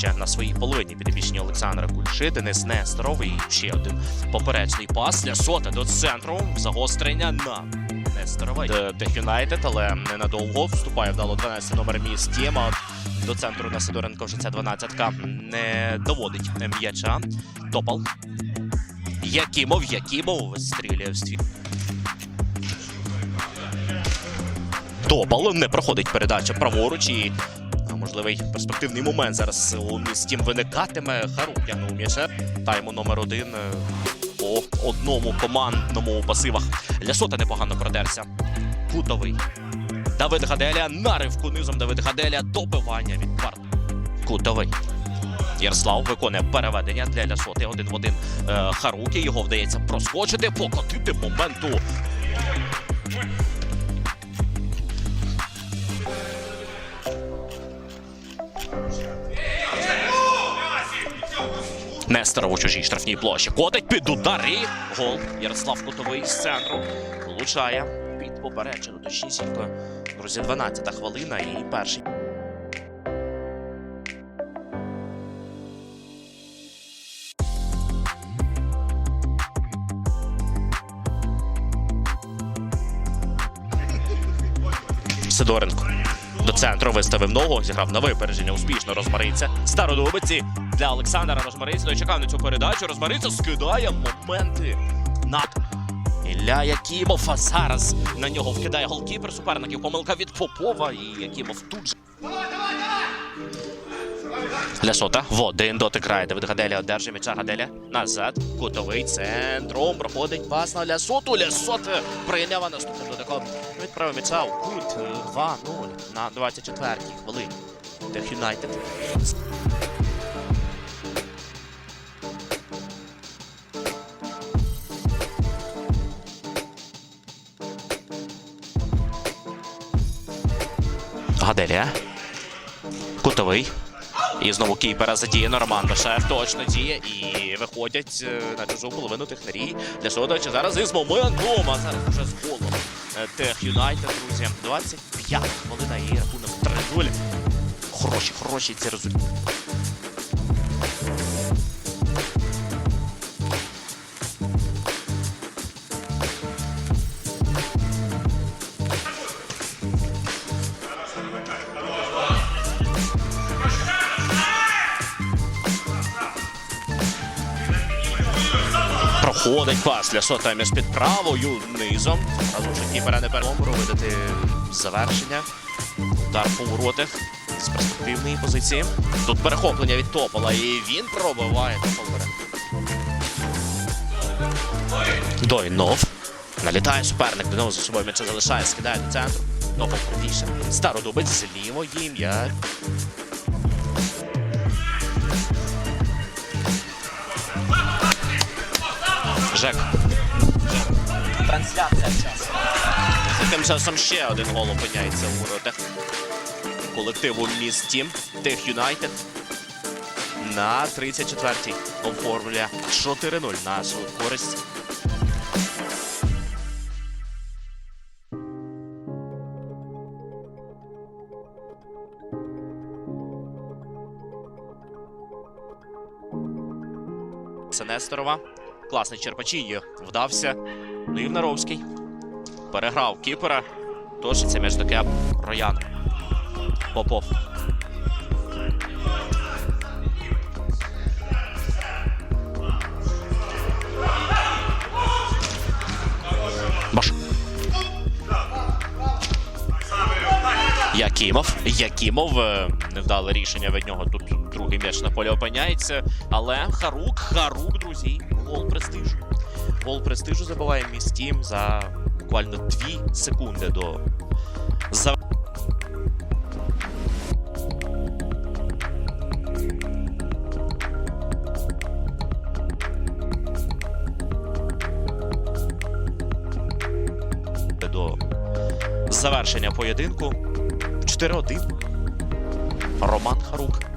ще на своїй половині підопічні Олександра Кульши, Денис Несторов і ще один поперечний пас для сота до центру. Загострення на Несторова. Де Тех Юнайтед, але ненадовго вступає вдало 12 номер міст Тєма. До центру на Сидоренко вже ця 12-ка не доводить м'яча. Топал. Якимов, Якимов стріляє в ствір. Топал не проходить передача праворуч і можливий перспективний момент зараз у місті виникатиме. Харук тягнув м'яча. Тайму номер один е, по одному командному пасивах. Лясота непогано продерся. Кутовий. Давид Гаделя на ривку низом Давид Гаделя добивання від Барт. Кутовий. Ярослав виконує переведення для Лясоти один в один е, Харуки. Його вдається проскочити, покотити моменту. Нестеров у чужій штрафній площі. Котить під удар і гол. Ярослав Кутовий з центру. Влучає під попереджену точнісінько. Друзі, 12-та хвилина і перший. Сидоренко. До центру виставив ногу, зіграв на випередження, успішно розмариться. Стародубиці для Олександра Розмариця. Чекав на цю передачу. Розмариця скидає моменти над Ілля Якімов. А зараз на нього вкидає голкіпер суперників. Помилка від Попова. І Якімов тут же. Лясота в один дотик грає. Давид Гаделя одержує м'яча Гаделя. Назад. Кутовий центром. Проходить пас на Лясоту. Лясота прийняв наступним дотиком. Відправив м'яча кут 2-0 на 24-й хвилині. Тех Юнайтед. Гаделя. Кутовий. І знову кіпера задіяно. Норманда. Шеф точно діє. І виходять е, на чужу половину технарі. Для Содовича зараз із моментом. А зараз вже з голом. Е, Тех Юнайтед, друзі. 25 хвилина і рахунок 3-0. Хороші, хороші ці результати. Проходить пас для сота під правою низом. Разом вже кіпера не перемогу видати завершення. Удар по воротах з перспективної позиції. Тут перехоплення від Топола, і він пробиває Топол бере. Дойнов. Налітає суперник, до нього за собою м'яча залишає, скидає до центру. Топол правіше. Стародубець з лівої м'яч. Жек. Трансляція часу. Тим часом ще один гол опиняється у воротах колективу місті Тех Юнайтед. На 34-й оформлює 4-0 на свою користь. Це Несторова. Класний Черпачіньо вдався. Ну і Внаровський. Переграв кіпера. Тож це між таке Роян. Попов. Баш. Якимов. Якимов. е, Невдале рішення від нього. Тут другий м'яч на полі опиняється. Але Харук, Харук, друзі. Гол престижу. Гол престижу забиває містім за буквально 2 секунди до за. Завершення поєдинку 4-1. Роман Харук